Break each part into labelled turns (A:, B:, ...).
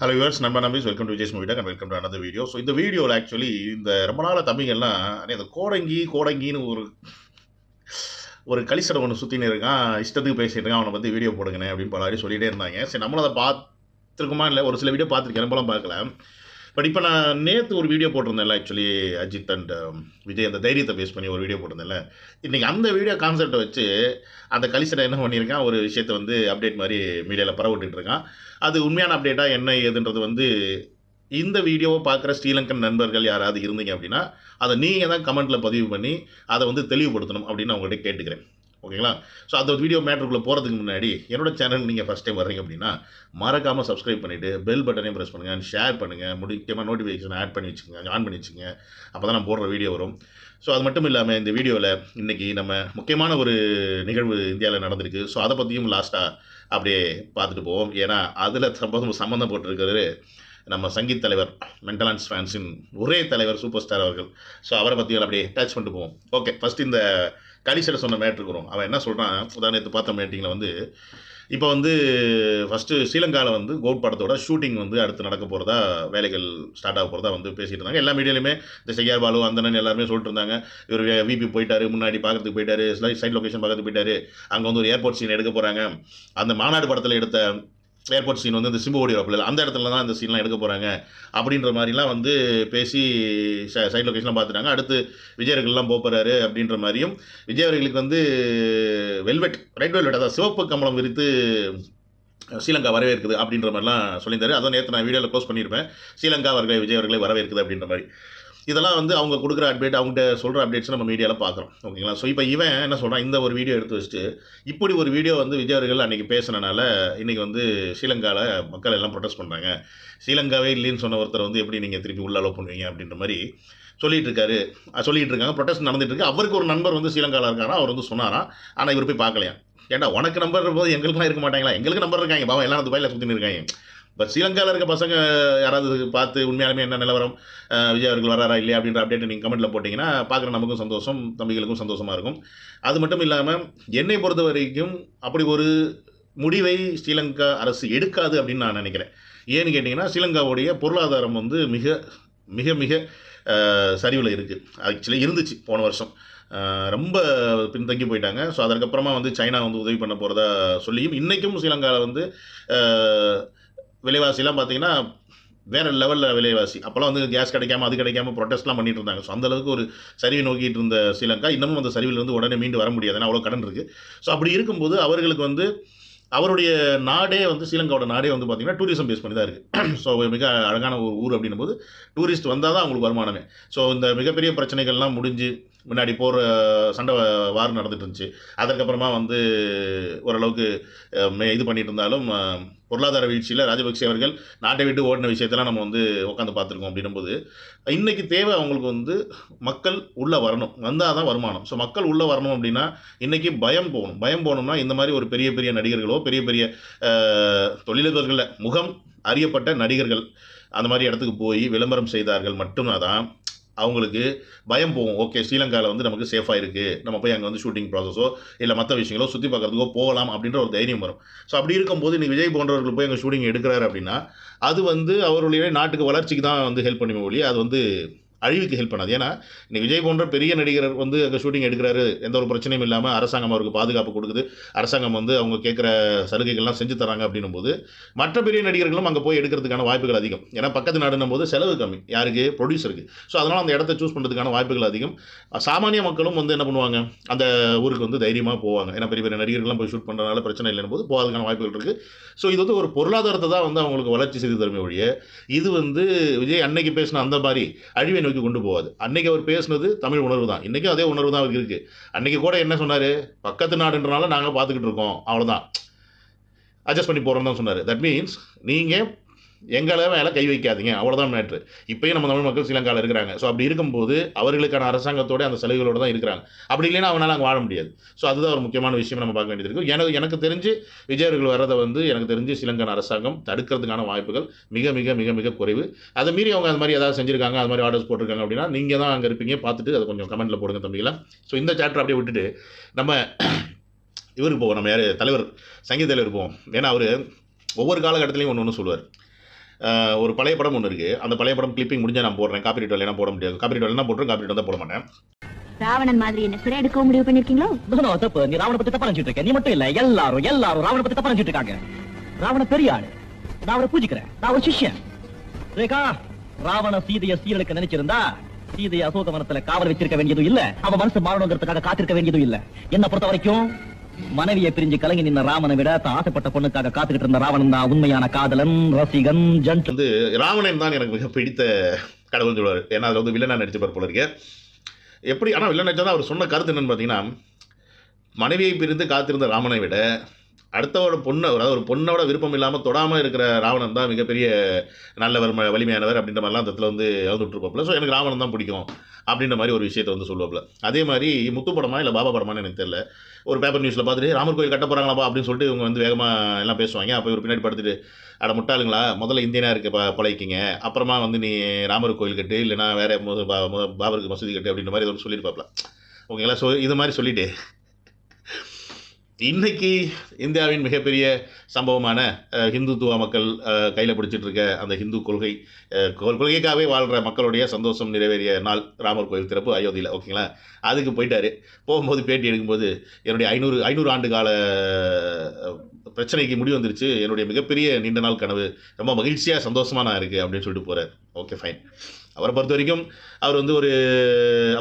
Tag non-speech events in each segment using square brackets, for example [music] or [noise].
A: Hello yours நண்பர் Nambi welcome to Vijay மூவிடா and welcome to another video so இந்த வீடியோவில் actually இந்த ரொம்ப நாளாக தம்பிங்கெல்லாம் அண்ணே, இந்த கோடங்கி கோடங்கின்னு ஒரு ஒரு கலிசடம் ஒன்று சுற்றின்னு இருக்கான். இஷ்டத்துக்கு பேசிட்டு இருக்கான். அவனை பற்றி வீடியோ போடுங்கண்ணே அப்படின்னு பல சொல்லிகிட்டே இருந்தாங்க. சரி நம்மளும் அதை பார்த்துருக்குமா? இல்லை ஒரு சில வீடியோ பார்த்துருக்கேன். ரொம்பலாம் பார்க்கல. பட் இப்போ நான் நேற்று ஒரு வீடியோ போட்டிருந்தேன்ல actually Ajith and um, Vijay அந்த தைரியத்தை பேஸ் பண்ணி ஒரு வீடியோ போட்டிருந்தேன்ல. இன்றைக்கி அந்த வீடியோ கான்செப்டை வச்சு அந்த கலிசடை என்ன பண்ணியிருக்கான்? ஒரு விஷயத்தை வந்து அப்டேட் மாதிரி மீடியாவில் பரவிட்டு இருக்கான். அது உண்மையான அப்டேட்டாக என்ன ஏதுன்றது வந்து இந்த வீடியோவை பார்க்குற ஸ்ரீலங்கன் நண்பர்கள் யாராவது இருந்தீங்க அப்படின்னா அதை நீங்கள் தான் கமெண்ட்டில் பதிவு பண்ணி அதை வந்து தெளிவுபடுத்தணும் அப்படின்னு நான் உங்கள்கிட்ட கேட்டுக்கிறேன். ஓகேங்களா? ஸோ அந்த வீடியோ மேட்டருக்குள்ளே போகிறதுக்கு முன்னாடி என்னோட சேனல் நீங்கள் ஃபஸ்ட் டைம் வர்றீங்க அப்படின்னா மறக்காமல் சப்ஸ்கிரைப் பண்ணிவிட்டு பெல் பட்டனையும் ப்ரெஸ் பண்ணுங்கள் ஷேர் பண்ணுங்கள் முக்கியமாக நோட்டிஃபிகேஷன் ஆட் பண்ணி வச்சுக்கோங்க ஆன் பண்ணி வச்சுங்க அப்போ தான் நான் போடுற வீடியோ வரும். ஸோ அது மட்டும் இல்லாமல் இந்த வீடியோவில் இன்றைக்கி நம்ம முக்கியமான ஒரு நிகழ்வு இந்தியாவில் நடந்திருக்கு. ஸோ அதை பற்றியும் லாஸ்ட்டாக அப்படியே பார்த்துட்டு போவோம். ஏன்னா அதில் சம்பந்தம் சம்மந்தப்பட்டிருக்கிறது நம்ம சங்கீத் தலைவர் மென்டலான்ஸ் ஃபேன்ஸின் ஒரே தலைவர் சூப்பர் ஸ்டார் அவர்கள். ஸோ அவரை பற்றி அப்படியே டச் பண்ணிட்டு போவோம். ஓகே ஃபஸ்ட் இந்த கலிசட சொன்ன மேட்ருக்குறோம் அவன் என்ன சொல்கிறான் உதாரணத்து பார்த்த மீட்டிங்கில் வந்து இப்போ வந்து ஃபஸ்ட்டு ஸ்ரீலங்காவில் வந்து கோட் படத்தோட ஷூட்டிங் வந்து அடுத்து நடக்க போகிறதா வேலைகள் ஸ்டார்ட் ஆக போகிறதா வந்து பேசிகிட்டு இருந்தாங்க. எல்லா மீடியாலையுமே இந்த செய்யார் பாலு அந்தனன் எல்லாருமே சொல்லிட்டு இருந்தாங்க. இவர் விபி போயிட்டாரு முன்னாடி பார்க்கறதுக்கு போயிட்டாரு சைட் லொக்கேஷன் பார்க்கறதுக்கு போயிட்டாரு. அங்கே வந்து ஒரு ஏர்போர்ட் சீன் எடுக்க போகிறாங்க அந்த மாநாடு படத்தில் எடுத்த ஏர்போர்ட் சீன் வந்து இந்த சிம்பு ஓடியோப்பில் அந்த இடத்துல தான் இந்த சீன்லாம் எடுக்க போகிறாங்க அப்படின்ற மாதிரிலாம் வந்து பேசி சைட் லொக்கேஷன்லாம் பார்த்துட்டாங்க. அடுத்து விஜயர்கள்லாம் போகிறாரு அப்படின்ற மாதிரியும் விஜய் அவர்களுக்கு வந்து வெல்வெட் ரெட் வெல்வெட் அதாவது சிவப்பு கம்பளம் விரித்து ஸ்ரீலங்கா வரவேற்குது அப்படின்ற மாதிரிலாம் சொல்லியிருந்தாரு. அதை நேற்று நான் வீடியோவில் க்ளோஸ் பண்ணியிருப்பேன். ஸ்ரீலங்கா அவர்களை விஜய் அவர்களை வரவேற்குது அப்படின்ற மாதிரி. இதெல்லாம் வந்து அவங்க கொடுக்குற அப்டேட் அவங்ககிட்ட சொல்கிற அப்டேட்ஸ் நம்ம மீடியாவில் பார்க்குறோம். ஓகேங்களா? ஸோ இப்போ இவன் என்ன சொல்கிறான் இந்த ஒரு வீடியோ எடுத்து வச்சுட்டு இப்படி ஒரு வீடியோ வந்து விஜய் அவர்கள் அன்றைக்கி பேசினனால இன்றைக்கி வந்து ஸ்ரீலங்காவில் மக்கள் எல்லாம் ப்ரொடெஸ்ட் பண்ணுறாங்க ஸ்ரீலங்காவே இல்லைன்னு சொன்ன ஒருத்தர் வந்து எப்படி நீங்கள் திருப்பி உள்ள அலோவ் பண்ணுவீங்க அப்படின்ற மாதிரி சொல்லிட்டு இருக்காரு. சொல்லிட்டு இருக்காங்க. ப்ரொடெஸ்ட் நடந்துட்டு இருக்கு. அவருக்கு ஒரு நண்பர் வந்து ஸ்ரீலங்காவில் இருக்காரா? அவர் வந்து சொன்னாராம் ஆனால் இவர் போய் பார்க்கலையா? ஏன்டா உனக்கு நம்பர் இருக்கும்போது எங்களுக்குலாம் இருக்க மாட்டாங்களா? எங்களுக்கு நம்பர் இருக்காங்க. பாவம் எல்லாம் துபாயில் சுற்றின்னு இருக்காங்க. பட் ஸ்ரீலங்காவில் இருக்க பசங்க யாராவது பார்த்து உண்மையாலுமே என்ன நிலவரம் விஜய் அவர்கள் வராரா இல்லையா அப்படின்ற அப்டேட் நீங்கள் கமெண்ட்டில் போட்டிங்கன்னா பார்க்குற நமக்கும் சந்தோஷம் தம்பிகளுக்கும் சந்தோஷமாக இருக்கும். அது மட்டும் இல்லாமல் என்னை பொறுத்த வரைக்கும் அப்படி ஒரு முடிவை ஸ்ரீலங்கா அரசு எடுக்காது அப்படின்னு நான் நினைக்கிறேன். ஏன்னு கேட்டிங்கன்னா ஸ்ரீலங்காவுடைய பொருளாதாரம் வந்து மிக மிக மிக சரிவில் இருக்குது ஆக்சுவலி இருந்துச்சு போன வருஷம். ரொம்ப பின்தங்கி போயிட்டாங்க. ஸோ அதற்கப்புறமா வந்து சைனா வந்து உதவி பண்ண போகிறதா சொல்லியும் இன்றைக்கும் ஸ்ரீலங்காவில் வந்து விலைவாசிலாம் பார்த்தீங்கன்னா வேறு லெவலில் விலைவாசி. அப்போல்லாம் வந்து கேஸ் கிடைக்காம அது கிடைக்காம ப்ரொட்டஸ்ட்லாம் பண்ணிட்டு இருந்தாங்க. ஸோ அந்தளவுக்கு ஒரு சரிவை நோக்கிட்டு இருந்த ஸ்ரீலங்கா. இன்னமும் அந்த சரிவிலிருந்து உடனே மீண்டு வர முடியாது. ஏன்னா அவ்வளோ கடன் இருக்குது ஸோ அப்படி இருக்கும்போது அவர்களுக்கு வந்து அவருடைய நாடே வந்து ஸ்ரீலங்காவோட நாடே வந்து பார்த்திங்கன்னா டூரிசம் பேஸ் பண்ணி தான் இருக்குது [clears throat] ஸோ மிக அழகான ஒரு ஊர் அப்படின்னும் போது டூரிஸ்ட் வந்தால் தான் அவங்களுக்கு வருமானமே. ஸோ இந்த மிகப்பெரிய பிரச்சனைகள்லாம் முடிஞ்சு முன்னாடி போர் சண்டை வார் நடந்துட்டு இருந்துச்சு அதற்கப்புறமா வந்து ஓரளவுக்கு மே- இது பண்ணிட்டு இருந்தாலும் பொருளாதார வீழ்ச்சியில் ராஜபக்சே அவர்கள் நாட்டை விட்டு ஓடின விஷயத்தெல்லாம் நம்ம வந்து உட்காந்து பார்த்துருக்கோம் அப்படின்னும்போது இன்றைக்கி தேவை அவங்களுக்கு வந்து மக்கள் உள்ளே வரணும். வந்தால் தான் வருமானம். ஸோ மக்கள் உள்ளே வரணும் அப்படின்னா இன்றைக்கி பயம் போகணும். பயம் போகணும்னா இந்த மாதிரி ஒரு பெரிய பெரிய நடிகர்களோ பெரிய பெரிய தொழிலதிபர்களில் முகம் அறியப்பட்ட நடிகர்கள் அந்த மாதிரி இடத்துக்கு போய் விளம்பரம் செய்தார்கள் மட்டும்தான் தான் அவங்களுக்கு பயம் போகும். ஓகே ஸ்ரீலங்காவில் வந்து நமக்கு சேஃபாக இருக்குது நம்ம போய் அங்கே வந்து ஷூட்டிங் ப்ராசஸோ இல்லை மற்ற விஷயங்களோ சுற்றி பார்க்குறதுக்கோ போகலாம் அப்படின்ற ஒரு தைரியம் வரும். ஸோ அப்படி இருக்கும்போது இன்றைக்கி விஜய் போன்றவர்கள் போய் அங்கே ஷூட்டிங் எடுக்கிறாரு அப்படின்னா அது வந்து அவருடைய நாட்டுக்கு வளர்ச்சிக்கு தான் வந்து ஹெல்ப் பண்ணுமே ஒழிய அது வந்து அழிவுக்கு ஹெல்ப் பண்ணாது. ஏன்னா இன்னைக்கு விஜய் போன்ற பெரிய நடிகர் வந்து அங்கே ஷூட்டிங் எடுக்கிறாரு எந்த ஒரு பிரச்சனையும் இல்லாமல் அரசாங்கம் அவருக்கு பாதுகாப்பு கொடுக்குது. அரசாங்கம் வந்து அவங்க கேட்குற சலுகைகள்லாம் செஞ்சு தராங்க அப்படின்னும் போது மற்ற பெரிய நடிகர்களும் அங்கே போய் எடுக்கிறதுக்கான வாய்ப்புகள் அதிகம். ஏன்னா பக்கத்து நாடுன்னும் போது செலவு கம்மி. யாருக்கு? ப்ரொடியூசருக்கு ஸோ அதனால் அந்த இடத்த சூஸ் பண்ணுறதுக்கான வாய்ப்புகள் அதிகம். சாமானிய மக்களும் வந்து என்ன பண்ணுவாங்க? அந்த ஊருக்கு வந்து தைரியமாக போவாங்க. ஏன்னா பெரிய பெரிய நடிகர்கள்லாம் போய் ஷூட் பண்ணுறதுனால பிரச்சனை இல்லைன்னு போது போகிறதுக்கான வாய்ப்புகள் இருக்குது ஸோ இது வந்து ஒரு பொருளாதாரத்தை தான் வந்து அவங்களுக்கு வளர்ச்சி செய்து தருமே ஒழிய இது வந்து விஜய் அன்னைக்கு பேசின அந்த மாதிரி அழிவை நோக்கி கொண்டு போகாது. அன்னைக்கு அவர் பேசினது தமிழ் உணர்வு தான். இன்றைக்கும் அதே உணர்வு தான் அவருக்கு இருக்குது அன்னைக்கு கூட என்ன சொன்னார்? பக்கத்து நாடுன்றனால நாங்கள் பார்த்துக்கிட்டு இருக்கோம். அவ்வளோதான் அட்ஜஸ்ட் பண்ணி போகிறோம் தான் சொன்னார். தட் மீன்ஸ் நீங்கள் எங்களை மேலே கை வைக்காதீங்க. அவ்வளோதான் மேட்ரு இப்போயும் நம்ம தமிழ் மக்கள் ஸ்ரீலங்காவில் இருக்கிறாங்க. ஸோ அப்படி இருக்கும்போது அவர்களுக்கான அரசாங்கத்தோட அந்த சலுகைகளோடு தான் இருக்கிறாங்க. அப்படி இல்லைன்னா அவனால் அங்கே வாழ முடியாது. ஸோ அதுதான் ஒரு முக்கியமான விஷயம் நம்ம பார்க்க வேண்டியது இருக்கும் எனக்கு எனக்கு தெரிஞ்சு விஜய் அவர்கள் வர்றதை வந்து எனக்கு தெரிஞ்சு ஸ்ரீலங்கன் அரசாங்கம் தடுக்கிறதுக்கான வாய்ப்புகள் மிக மிக மிக மிக குறைவு. அதை மீறி அவங்க அது மாதிரி ஏதாவது செஞ்சிருக்காங்க அது மாதிரி ஆர்டர்ஸ் போட்டிருக்காங்க அப்படின்னா நீங்கள் தான் அங்கே இருப்பீங்க. பார்த்துட்டு அதை கொஞ்சம் கமெண்ட்டில் போடுங்க தம்பிகளா. ஸோ இந்த சாப்டர் அப்படியே விட்டுட்டு நம்ம இவருக்கு போவோம். நம்ம யார்? தலைவர் சங்கீத தலைவர் போவோம். ஏன்னா அவர் ஒவ்வொரு காலகட்டத்திலையும் ஒன்று ஒன்று சொல்லுவார். ஒரு பழைய படம் ஒன்று இருக்குது அந்த பழைய படம் கிளிப்பிங் முடிஞ்சா நான் போடுறேன். காப்பிரைட் வரலைனா போட முடியாது. காப்பிரைட் வரலைனா போட்டுரும். காப்பிரைட் வந்தால் போட மாட்டேன்.
B: ராவணன் மாதிரி என்ன சிறை எடுக்கவும் முடிவு பண்ணிருக்கீங்களோ?
C: தப்பு. நீ ராவண பத்தி தப்பா இருக்க. நீ மட்டும் இல்ல. எல்லாரும் எல்லாரும் ராவண பத்தி தப்பா இருக்காங்க. ராவண பெரிய ஆளு. நான் அவரை பூஜிக்கிறேன். நான் ஒரு சிஷ்யன். ரேகா ராவண சீதைய சீரனுக்கு நினைச்சிருந்தா சீதையை அசோகவனத்துல காவல் வச்சிருக்க வேண்டியதும் இல்ல. அவ மனசு மாறணுங்கிறதுக்காக காத்திருக்க வேண்டியதும் இல்ல. என்ன பொறுத்த வரைக்கும் மனைவியை பிரிஞ்சு கலங்கி நின்ன ராமனை விட தான் ஆசைப்பட்ட பொண்ணுக்காக காத்துக்கிட்டு இருந்த ராவணன் தான் உண்மையான காதலன் ரசிகன் ஜன்ட்
A: வந்து ராவணன் தான் எனக்கு மிக பிடித்த கடவுள் சொல்லுவார். ஏன்னா அதில் வந்து வில்லனா நடிச்சவர் போல இருக்கு. எப்படி ஆனால் வில்லன் நடிச்சா அவர் சொன்ன கருத்து என்னன்னு பார்த்தீங்கன்னா மனைவியை பிரிந்து காத்திருந்த ராமனை விட அடுத்தவோட பொண்ணை அதாவது ஒரு பொண்ணோட விருப்பம் இல்லாமல் தொடாமல் இருக்கிற ராவணன் தான் மிகப்பெரிய நல்லவர் ம- வலிமையானவர் அப்படின்ற மாதிரிலாம் அந்த இடத்துல வந்து எழுந்துட்டுருப்பாப்புல. ஸோ எனக்கு ராவணன் தான் பிடிக்கும் அப்படின்ற மாதிரி ஒரு விஷயத்தை வந்து சொல்லுவாப்புல. அதே மாதிரி முத்து படமா இல்லை பாபா படமான்னு எனக்கு தெரியல. ஒரு பேப்பர் நியூஸில் பார்த்துட்டு ராமர் கோயில் கட்ட போகிறாங்களாப்பா அப்படின்னு சொல்லிட்டு இவங்க வந்து வேகமாக எல்லாம் பேசுவாங்க. அப்போ இவர் பின்னாடி படுத்துட்டு அட முட்டாளுங்களா முதல்ல இந்தியனா இருக்க ப பழகிக்கிங்க. அப்புறமா வந்து நீ ராமர் கோயில் கட்டு இல்லைனா வேறு பா- பாபருக்கு மசூதி கட்டு அப்படின்ற மாதிரி ஏதோ சொல்லியிருப்பாப்ல ஓகேங்களா? ஸோ இது மாதிரி சொல்லிவிட்டு இன்னைக்கு இந்தியாவின் மிகப்பெரிய சம்பவமான ஹிந்துத்துவ மக்கள் கையில் பிடிச்சிட்டு இருக்க அந்த ஹிந்து கொள்கை கொள்கைக்காகவே வாழ்கிற மக்களுடைய சந்தோஷம் நிறைவேறிய நாள் ராமர் கோயில் திறப்பு அயோத்தியில் ஓகேங்களா? அதுக்கு போயிட்டாரு. போகும்போது பேட்டி எடுக்கும்போது என்னுடைய ஐநூறு ஐநூறு ஆண்டு கால பிரச்சனைக்கு முடிவு வந்துருச்சு. என்னுடைய மிகப்பெரிய நீண்ட நாள் கனவு. ரொம்ப மகிழ்ச்சியாக சந்தோஷமாக நான் இருக்குது அப்படின்னு சொல்லிட்டு போகிறார் ஓகே ஃபைன். அவரை பொறுத்த வரைக்கும் அவர் வந்து ஒரு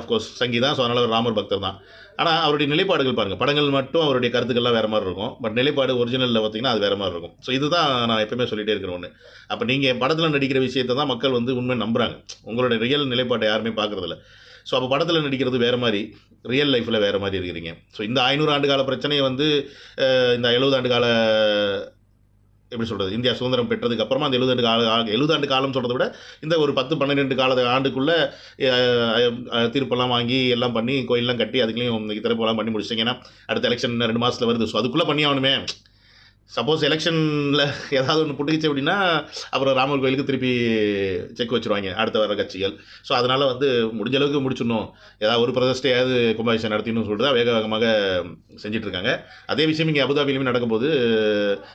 A: அஃப்கோர்ஸ் சங்கீதா ஸோ அதனால் ராமர் பக்தர் தான். ஆனால் அவருடைய நிலைப்பாடுகள் பாருங்கள் படங்கள் மட்டும் அவருடைய கருத்துக்கள்லாம் வேறு மாதிரி இருக்கும். பட் நிலைப்பாடு ஒரிஜினலில் பார்த்தீங்கன்னா அது வேறு மாதிரி இருக்கும். ஸோ இதுதான் நான் எப்பவுமே சொல்லிகிட்டே இருக்கிற ஒன்று அப்போ நீங்கள் படத்தில் நடிக்கிற விஷயத்தை தான் மக்கள் வந்து உண்மை நம்புகிறாங்க உங்களுடைய ரியல் நிலைப்பாட்டை யாருமே பார்க்குறதில்ல ஸோ அப்போ படத்தில் நடிக்கிறது வேறு மாதிரி ரியல் லைஃப்பில் வேறு மாதிரி இருக்கிறீங்க. ஸோ இந்த ஐநூறு ஆண்டு கால பிரச்சனையை வந்து இந்த எழுபது ஆண்டு கால எப்படி சொல்கிறது இந்தியா சுதந்திரம் பெற்றதுக்கு அப்புறமா அந்த எழுபது கால எழுபதாண்டு காலம் சொல்கிறத விட இந்த ஒரு பத்து பன்னிரெண்டு கால ஆண்டுக்குள்ளே தீர்ப்பெல்லாம் வாங்கி எல்லாம் பண்ணி கோயிலெலாம் கட்டி அதுக்குலேயும் இன்னைக்கு திறப்பெல்லாம் பண்ணி முடிச்சிட்டிங்கன்னா அடுத்த எலெக்ஷன் ரெண்டு மாதத்தில் வருது. ஸோ அதுக்குள்ளே பண்ணி ஆகணுமே. சப்போஸ் எலெக்ஷனில் ஏதாவது ஒன்று புட்டுக்குச்சு அப்படின்னா அப்புறம் ராமர் கோயிலுக்கு திருப்பி செக் வச்சுருவாங்க அடுத்த வர கட்சிகள். ஸோ அதனால் வந்து முடிஞ்ச அளவுக்கு முடிச்சிடணும். ஏதாவது ஒரு பிரதஷ்டையாவது கும்பாபிஷேகம் நடத்தினு சொல்லிட்டு தான் வேக வேகமாக செஞ்சிட்ருக்காங்க. அதே விஷயம் இங்கே அபுதாபிலையுமே நடக்கும்போது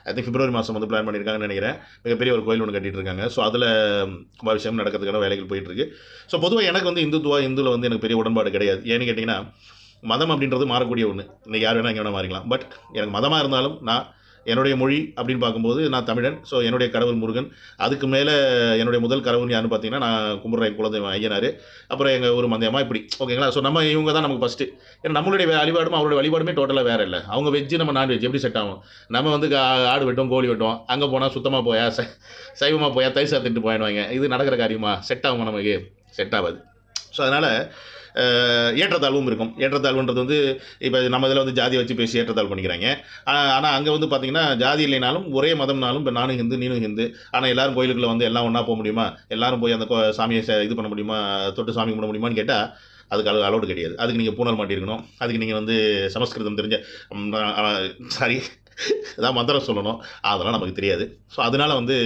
A: ஐ திங்க் பிப்ரவரி மாதம் வந்து பிளான் பண்ணியிருக்காங்கன்னு நினைக்கிறேன். மிகப்பெரிய ஒரு கோயில் ஒன்று கட்டிட்டு இருக்காங்க ஸோ அதில் கும்பாபிஷேகம் நடக்கிறதுக்கான வேலைகள் போயிட்டுருக்கு ஸோ பொதுவாக எனக்கு வந்து இந்துத்துவா இந்துவில் வந்து எனக்கு பெரிய உடன்பாடு கிடையாது. ஏன்னு கேட்டிங்கன்னா மதம் அப்படின்றது மாறக்கூடிய ஒன்று இன்றைக்கி யார் வேணால் எங்கே வேணால் மாறிக்கலாம். பட் எனக்கு மதமாக இருந்தாலும் நான் என்னுடைய மொழி அப்படின்னு பார்க்கும்போது நான் தமிழன் ஸோ என்னுடைய கடவுள் முருகன். அதுக்கு மேலே என்னுடைய முதல் கடவுள் யாருன்னு பார்த்தீங்கன்னா நான் கும்பிட்ற குலதெய்வம் ஐயனார். அப்புறம் எங்கள் ஒரு மந்தியமா இப்படி. ஓகேங்களா ஸோ நம்ம இவங்க தான் நமக்கு ஃபஸ்ட்டு ஏன்னா நம்மளுடைய வழிபாடும் அவருடைய வழிபாடுமே டோட்டலாக வேறு இல்லை அவங்க வெஜ்ஜு நம்ம நான்வெஜ் எப்படி செட் ஆகும்? நம்ம வந்து ஆடு வெட்டும் கோழி வெட்டும் அங்கே போனால் சுத்தமாக போயா? சை சைவமாக போயா? தை சாத்திட்டு போயிடுவாங்க இது நடக்கிற காரியமாக செட் ஆகும் நமக்கு? செட் ஆகாது. ஸோ அதனால் ஏற்றத்தாழ்வும் இருக்கும். ஏற்றத்தாழ்வுன்றது வந்து இப்போ நம்ம இதில் வந்து ஜாதி வச்சு பேசி ஏற்றத்தாழ்வு பண்ணிக்கிறாங்க. ஆனால் அங்கே வந்து பார்த்திங்கன்னா ஜாதி இல்லைனாலும் ஒரே மதம்னாலும் இப்போ நானும் ஹிந்து நீனும் ஹிந்து. ஆனால் எல்லாரும் கோயிலுக்குள்ளே வந்து எல்லாம் ஒன்றா போக முடியுமா? எல்லாரும் போய் அந்த சாமியை இது பண்ண முடியுமா? தொட்டு சாமி கும்பிட முடியுமான்னு கேட்டால் அதுக்கு அளவு அலோடு கிடையாது. அதுக்கு நீங்கள் பூனல் மாட்டியிருக்கணும். அதுக்கு நீங்கள் வந்து சமஸ்கிருதம் தெரிஞ்ச சாரி ஏதாவது மந்திரம் சொல்லணும். அதெல்லாம் நமக்கு தெரியாது. ஸோ அதனால வந்து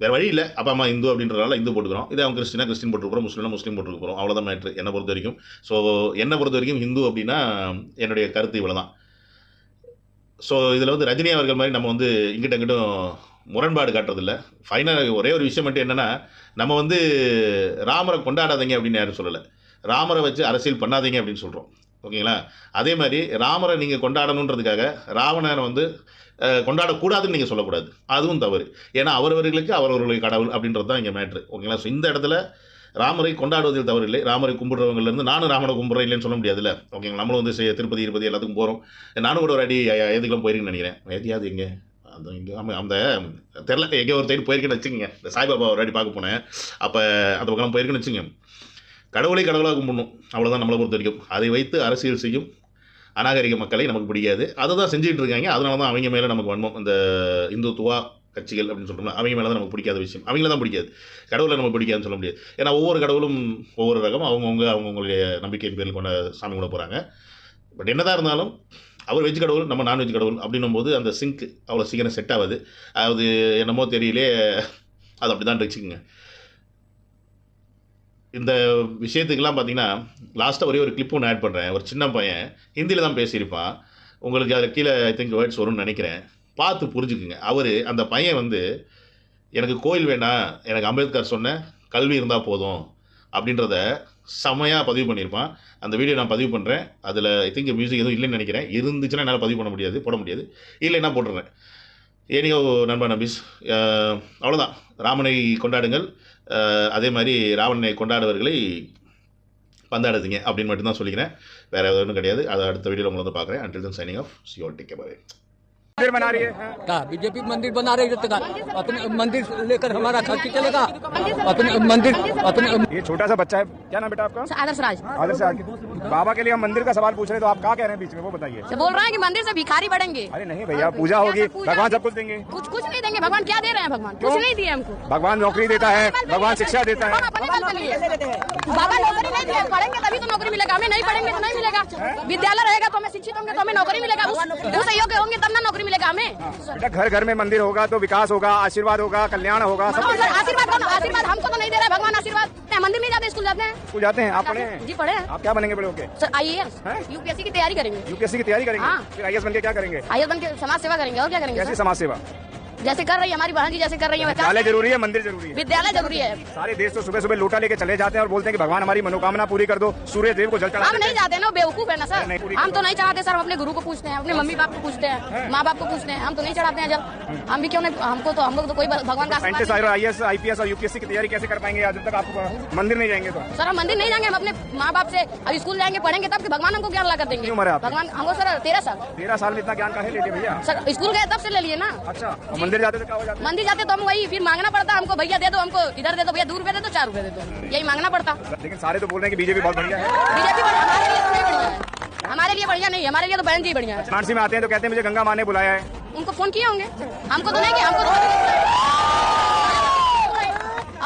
A: வேறு வழி இல்லை. அப்பா அம்மா இந்து அப்படின்றதால இந்து போட்டுக்கிறோம். இதே அவங்க கிறிஸ்டினா கிறிஸ்டின் போட்டுருக்கிறோம் முஸ்லீம்னா முஸ்லீம் போட்டுருக்கிறோம் அவ்வளோதான் மேட்ரு என்னை பொறுத்த வரைக்கும். ஸோ என்னை பொறுத்த வரைக்கும் ஹிந்து அப்படின்னா என்னுடைய கருத்து இவ்வளோ தான் ஸோ இதில் வந்து ரஜினி அவர்கள் மாதிரி நம்ம வந்து இங்கிட்ட இங்கிட்டும் முரண்பாடு காட்டுறதில்ல. ஃபைனல் ஒரே ஒரு விஷயம் மட்டும் என்னென்னா நம்ம வந்து ராமரை கொண்டாடாதீங்க அப்படின்னு யாரும் சொல்லலை. ராமரை வச்சு அரசியல் பண்ணாதீங்க அப்படின்னு சொல்கிறோம் ஓகேங்களா? அதே மாதிரி ராமரை நீங்கள் கொண்டாடணுன்றதுக்காக ராவணனை வந்து கொண்டாடக்கூடாதுன்னு நீங்கள் சொல்லக்கூடாது. அதுவும் தவறு. ஏன்னா அவரவர்களுக்கு அவரவர்களுடைய கடவுள் அப்படின்றது தான் இங்கே மேட்ரு ஓகேங்களா? ஸோ இந்த இடத்துல ராமரை கொண்டாடுவதில் தவறு இல்லை. ராமரை கும்பிடுறவங்கலேருந்து நானும் ராமனை கும்பிட்றேன் இல்லைன்னு சொல்ல முடியாதுல்ல? ஓகேங்களா? நம்மளும் வந்து திருப்பதி திருப்பதி எல்லாத்துக்கும் போகிறோம் நானும் கூட ஒரு அடி எதுக்கெல்லாம் போயிருக்கேன்னு நினைக்கிறேன். எதையாவது எங்கே? அந்த இங்கே அந்த தெரில. எங்கே ஒரு சைடு போயிருக்கேன்னு வச்சுக்கோங்க. இந்த சாய்பாபா ஒரு அடி பார்க்க போனேன். அப்போ அந்த பக்கம் போயிருக்கேன்னு வச்சுங்க கடவுளை கடவுளாக கும்பிடணும். அவ்வளோதான் நம்மளை பொறுத்த வரைக்கும். அதை வைத்து அரசியல் செய்யும். அநாகரிக மக்களை நமக்கு பிடிக்காது. அதை தான் செஞ்சுட்டு இருக்காங்க. அதனால தான் அவங்க மேலே நமக்கு வன்மம். இந்த இந்துத்துவா கட்சிகள் அப்படின்னு சொல்கிறோம்ல அவங்க மேலே தான் நமக்கு பிடிக்காத விஷயம். அவங்கள தான் பிடிக்காது. கடவுளை நமக்கு பிடிக்காதுன்னு சொல்ல முடியாது. ஏன்னா ஒவ்வொரு கடவுளும் ஒவ்வொரு ரகம். அவங்கவுங்க அவங்கவுங்களுடைய நம்பிக்கையின் பேரில் கொண்ட சாமி கூட போகிறாங்க பட் என்னதான் இருந்தாலும் அவர் வெஜ் கடவுள் நம்ம நான்வெஜ் கடவுள் அப்படின்னும் போது அந்த சிங்க் அவ்வளோ சீக்கிரம் செட் ஆகுது. அது என்னமோ தெரியலே. அது அப்படி தான் வச்சுக்கோங்க. இந்த விஷயத்துக்கெல்லாம் பார்த்தீங்கன்னா லாஸ்ட்டாக ஒரே ஒரு கிளிப் ஒன்று ஆட் பண்ணுறேன் ஒரு சின்ன பையன் ஹிந்தியில் தான் பேசியிருப்பான். உங்களுக்கு அதில் கீழே ஐ திங்க் வேர்ட்ஸ் வரும்னு நினைக்கிறேன். பார்த்து புரிஞ்சுக்குங்க. அவர் அந்த பையன் வந்து எனக்கு கோயில் வேண்டாம். எனக்கு அம்பேத்கர் சொன்ன கல்வி இருந்தால் போதும். அப்படின்றத செமையாக பதிவு பண்ணியிருப்பான். அந்த வீடியோ நான் பதிவு பண்ணுறேன் அதில் ஐ திங்க் மியூசிக் எதுவும் இல்லைன்னு நினைக்கிறேன். இருந்துச்சுன்னா என்னால் பதிவு பண்ண முடியாது போட முடியாது. இல்லைன்னா போட்டுறேன் ஏனியோ நண்பா நபீஸ் அவ்வளோதான் ராமனை கொண்டாடுங்கள். அதே மாதிரி ராவணனை கொண்டாடுவர்களை பந்தாடுதுங்க அப்படின்னு மட்டும்தான் சொல்லிக்கிறேன். வேறு எதுவும் ஒன்றும் கிடையாது. அதை அடுத்த வீடியோவில் உங்களை வந்து பார்க்குறேன். அண்டில் தன் சைனிங் ஆஃப் சியோல் டேக் பாய்
D: मंदिर बना रही है।
E: क्या बीजेपी मंदिर बना रही है तो अपने मंदिर लेकर हमारा खर्च चलेगा। अपने मंदिर अपने
D: ये छोटा सा बच्चा है। क्या नाम बेटा आपका?
B: आदर्श राज।
D: आदर्श आगे बाबा के लिए हम मंदिर का सवाल पूछ रहे तो आप क्या कह रहे हैं बीच में वो बताइए।
B: से बोल रहे हैं कि मंदिर से भिखारी बढ़ेंगे।
D: अरे नहीं भैया पूजा होगी। भगवान सब कुछ देंगे।
B: कुछ कुछ नहीं देंगे। भगवान क्या दे रहे हैं भगवान? कुछ नहीं दिए हमको।
D: भगवान नौकरी देता है भगवान शिक्षा देता है।
B: बाबा नौकरी नहीं दिए पढ़ेंगे तभी तो नौकरी मिलेगा। हमें नहीं पढ़ेंगे तो नहीं मिलेगा। विद्यालय रहेगा तो हमें शिक्षित होंगे तो हमें नौकरी मिलेगा। उस उस योग्य होंगे तब ना नौकरी मिलेगा हमें।
D: बेटा घर घर में मंदिर होगा तो विकास होगा आशीर्वाद होगा कल्याण होगा सब
B: आशीर्वाद आशीर्वाद हमको तो नहीं दे रहा है भगवान आशीर्वाद। मंदिर में जाते स्कूल जाते हैं।
D: स्कूल जाते हैं आप पढ़े हैं?
B: जी पढ़े
D: आप क्या बनेंगे बड़े होके?
B: सर आई एस यूपीएससी की तैयारी करेंगे।
D: यूपीएससी की तैयारी करेंगे?
B: आई
D: फिर आई बन के क्या करेंगे?
B: आई बन के समाज सेवा करेंगे और क्या करेंगे
D: समाज सेवा?
B: जैसे कर रही है हमारी बहन जी जैसे कर रही है
D: विद्यालय ज़रूरी है मंदिर ज़रूरी है।
B: विद्यालय ज़रूरी है।
D: सारे देश तो सुबह सुबह लोटा लेके चले जाते हैं और बोलते हैं कि भगवान हमारी मनोकामना पूरी कर दो सूर्य देव को जल चढ़ा
B: हम नहीं जाते ना बेवकूफ़ है ना सर। हम तो नहीं चढ़ाते सर हम अपने गुरु को पूछते हैं अपने मम्मी बाप को पूछते हैं माँ बाप को पूछते हैं हम तो नहीं चढ़ाते हैं जब हम भी क्यों नहीं हमको तो हम लोग तो कोई भगवान का
D: scientist I S I P S और यूपीएससी की तैयारी कैसे कर पाएँगे? आज जब तक आप मंदिर नहीं जाएँगे तो।
B: सर हम मंदिर नहीं जाएँगे हम अपने माँ बाप से अब स्कूल जाएँगे पढ़ेंगे तब भगवान हमको ज्ञान ला कर देंगे। भगवान हमको सर तेरह साल।
D: तेरह साल में इतना ज्ञान काहे ले लिया भैया?
B: सर स्कूल गए तब से ले लिए ना।
D: अच्छा मंदिर जाते तो क्या हो जाता
B: मंदिर जाते तो हम वही फिर मांगना पड़ता हमको भैया दे दो हमको इधर दे दो भैया दो रुपए दे दो चार रुपए दे दो। यही मांगना पड़ता।
D: लेकिन सारे तो बोल रहे हैं कि बीजेपी बहुत बढ़िया है।
B: बीजेपी हमारे लिए तो बढ़िया है। हमारे लिए बढ़िया नहीं है हमारे लिए तो बहन जी बढ़िया है।
D: वाराणसी में आते हैं तो कहते हैं मुझे गंगा माँ ने बुलाया है।
B: उनको फ़ोन किए होंगे? हमको तो नहीं किया हमको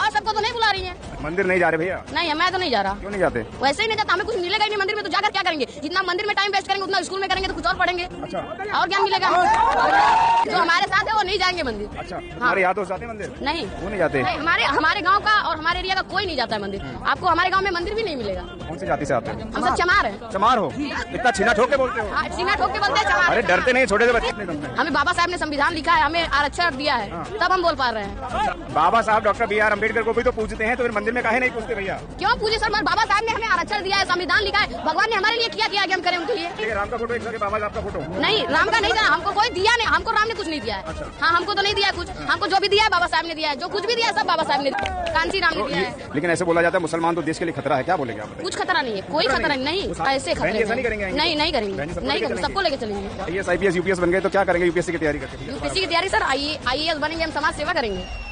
B: और सबको तो नहीं बुला रही है।
D: मंदिर नहीं जा रहे भैया।
B: नहीं मैं तो नहीं जा रहा।
D: क्यों नहीं जाते?
B: वैसे ही नहीं जाता हमें कुछ मिलेगा ही नहीं मंदिर में तो जाकर क्या करेंगे? जितना मंदिर में टाइम वेस्ट करेंगे उतना स्कूल में करेंगे तो कुछ और पढ़ेंगे।
D: अच्छा।
B: और क्या मिलेगा। जो हमारे साथ वो नहीं जाएँगे मंदिर।
D: अच्छा हमारे यहाँ तो जाते हैं मंदिर?
B: नहीं।
D: वो नहीं जाते?
B: नहीं, हमारे हमारे गाँव का और हमारे एरिया का कोई नहीं जाता है मंदिर। आपको हमारे गाँव में मंदिर भी नहीं मिलेगा।
D: कौन सी जाति से आते हैं?
B: हम सब चमार है।
D: चमार हो? इतना छीना ठोक के बोलते हो?
B: हाँ, सीना ठोक के बोलते हैं चमार।
D: अरे डरते नहीं छोटे से बच्चे
B: हमें बाबा साहब ने संविधान लिखा है हमें आरक्षण दिया है। तब हम बोल पा रहे हैं।
D: बाबा साहब डॉक्टर बी आर अंबेडकर को भी तो पूछते हैं तो फिर मंदिर में काहे नहीं पूछते भैया?
B: क्यों पूछे सर? बाबा साहब ने हमें आरक्षण दिया है संविधान लिखा है। भगवान ने हमारे लिए किया किया हम करें उनके लिए?
D: राम का फ़ोटो एक बाबा साहब का फ़ोटो।
B: नहीं राम का नहीं था हमको कोई दिया नहीं हमको राम ने कुछ नहीं दिया है। हाँ हमको तो नहीं दिया कुछ। हमको जो भी दिया है बाबा साहब ने दिया है। जो कुछ भी दिया है सब बाबा साहब ने कांसी कांची राम ने दिया है।
D: लेकिन ऐसे बोला जाता है मुसलमान तो देश के लिए खतरा है क्या बोलेंगे आप
B: कुछ खतरा नहीं है कोई खतरा नहीं ऐसे खतरे
D: ऐसा नहीं करेंगे
B: नहीं करेंगे नहीं करेंगे सबको लेके चलेंगे।
D: I S I P S UPS बन गए तो क्या करेंगे? यूपीएससी की तैयारी करेंगे
B: यूपीएससी की तैयारी सर आई आई बनेंगे हम समाज सेवा करेंगे।